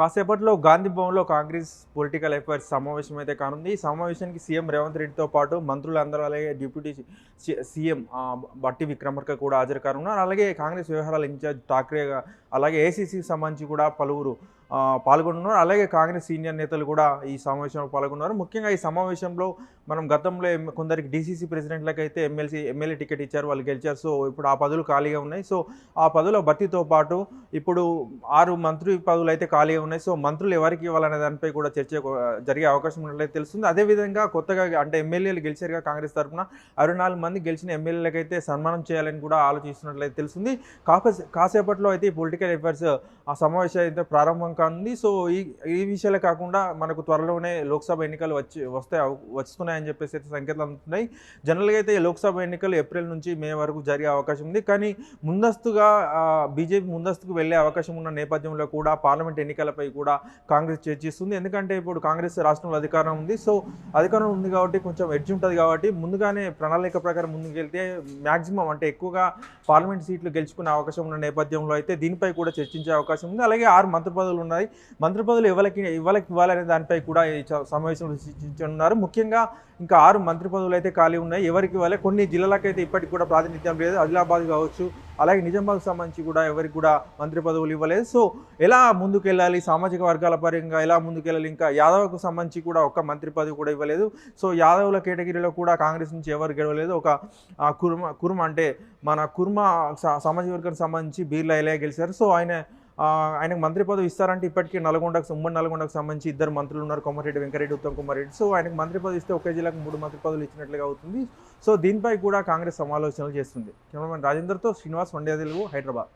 కాసేపట్లో గాంధీ భవన్లో Congress political affairs సమావేశం అయితే కానుంది. ఈ సమావేశానికి సీఎం రేవంత్ రెడ్డితో పాటు మంత్రులందరూ అలాగే డిప్యూటీ సీఎం బట్టి విక్రమార్క కూడా హాజరు కానున్నారు. అలాగే కాంగ్రెస్ వ్యవహారాల ఇన్ఛార్జ్ ఠాక్రే అలాగే ఏసీసీకి సంబంధించి కూడా పలువురు పాల్గొంటున్నారు అలాగే కాంగ్రెస్ సీనియర్ నేతలు కూడా ఈ సమావేశంలో పాల్గొన్నారు. ముఖ్యంగా ఈ సమావేశంలో మనం గతంలో కొందరికి డీసీసీ ప్రెసిడెంట్లకు అయితే ఎమ్మెల్సీ ఎమ్మెల్యే టికెట్ ఇచ్చారు వాళ్ళు గెలిచారు. సో ఇప్పుడు ఆ పదవులు ఖాళీగా ఉన్నాయి. సో ఆ పదవుల భర్తీతో పాటు ఇప్పుడు ఆరు మంత్రి పదవులు అయితే ఖాళీగా ఉన్నాయి. సో మంత్రులు ఎవరికి ఇవ్వాలనే దానిపై కూడా చర్చ జరిగే అవకాశం ఉన్నట్లయితే తెలుస్తుంది. అదేవిధంగా కొత్తగా అంటే ఎమ్మెల్యేలు గెలిచారుగా కాంగ్రెస్ తరఫున అరవై నాలుగు మంది గెలిచిన ఎమ్మెల్యేలకైతే సన్మానం చేయాలని కూడా ఆలోచిస్తున్నట్లయితే తెలుస్తుంది. కాసేపట్లో అయితే ఈ పొలిటికల్ అఫైర్స్ ఆ సమావేశం అయితే ప్రారంభం కానుంది. సో ఈ ఈ విషయాలే కాకుండా మనకు త్వరలోనే లోక్సభ ఎన్నికలు వచ్చి వస్తే వస్తున్నాయని చెప్పేసి అయితే సంకేతాలు అందుతున్నాయి. జనరల్గా అయితే లోక్సభ ఎన్నికలు ఏప్రిల్ నుంచి మే వరకు జరిగే అవకాశం ఉంది. కానీ ముందస్తుగా బీజేపీ ముందస్తుకు వెళ్ళే అవకాశం ఉన్న నేపథ్యంలో కూడా పార్లమెంట్ ఎన్నికలపై కూడా కాంగ్రెస్ చర్చిస్తుంది. ఎందుకంటే ఇప్పుడు కాంగ్రెస్ రాష్ట్రంలో అధికారం ఉంది. సో అధికారం ఉంది కాబట్టి కొంచెం ఎడ్జ్ ఉంటుంది కాబట్టి ముందుగానే ప్రణాళిక ప్రకారం ముందుకు వెళ్తే మ్యాక్సిమం అంటే ఎక్కువగా పార్లమెంట్ సీట్లు గెలుచుకునే అవకాశం ఉన్న నేపథ్యంలో అయితే దీనిపై కూడా చర్చించే అవకాశం ఉంది. అలాగే ఆరు మంత్రి పదవులు ఉన్నాయి. మంత్రి పదవులు ఎవరికి ఎవరికి ఇవ్వాలనే దానిపై కూడా ఈ సమావేశంలో చర్చించనున్నారు. ముఖ్యంగా ఇంకా ఆరు మంత్రి పదవులు అయితే ఖాళీ ఉన్నాయి. ఎవరికి ఇవ్వాలి? కొన్ని జిల్లాలకైతే ఇప్పటికి కూడా ప్రాతినిధ్యం లేదు. ఆదిలాబాద్ కావచ్చు అలాగే నిజామాబాద్ సంబంధించి కూడా ఎవరికి కూడా మంత్రి పదవులు ఇవ్వలేదు. సో ఎలా ముందుకెళ్ళాలి? సామాజిక వర్గాల పరంగా ఎలా ముందుకెళ్ళాలి? ఇంకా యాదవ్కు సంబంధించి కూడా ఒక్క మంత్రి పదవి కూడా ఇవ్వలేదు. సో యాదవుల కేటగిరీలో కూడా కాంగ్రెస్ నుంచి ఎవరు గెలవలేదు. ఒక కుర్మ కుర్మ అంటే మన కుర్మ సామాజిక వర్గానికి సంబంధించి బీర్లా ఎలా గెలిచారు. సో ఆయన ఆయనకు మంత్రి పదవి ఇస్తారంటే ఇప్పటికీ నల్గొండకు ఉమ్మడి నల్గొండకు సంబంధించి ఇద్దరు మంత్రులు ఉన్నారు. కొమరెడ్డి వెంకరెడ్డి ఉత్తమ్ కుమార్ రెడ్డి సో ఆయనకు మంత్రి పదవి ఇస్తే ఒకే జిల్లాకు మూడు మంత్రి పదవులు ఇచ్చినట్లుగా అవుతుంది. సో దీనిపై కూడా కాంగ్రెస్ సమాలోచనలు చేస్తుంది. కెమెరామెన్ రాజేందర్తో శ్రీనివాస్ వండే తెలుగు హైదరాబాద్.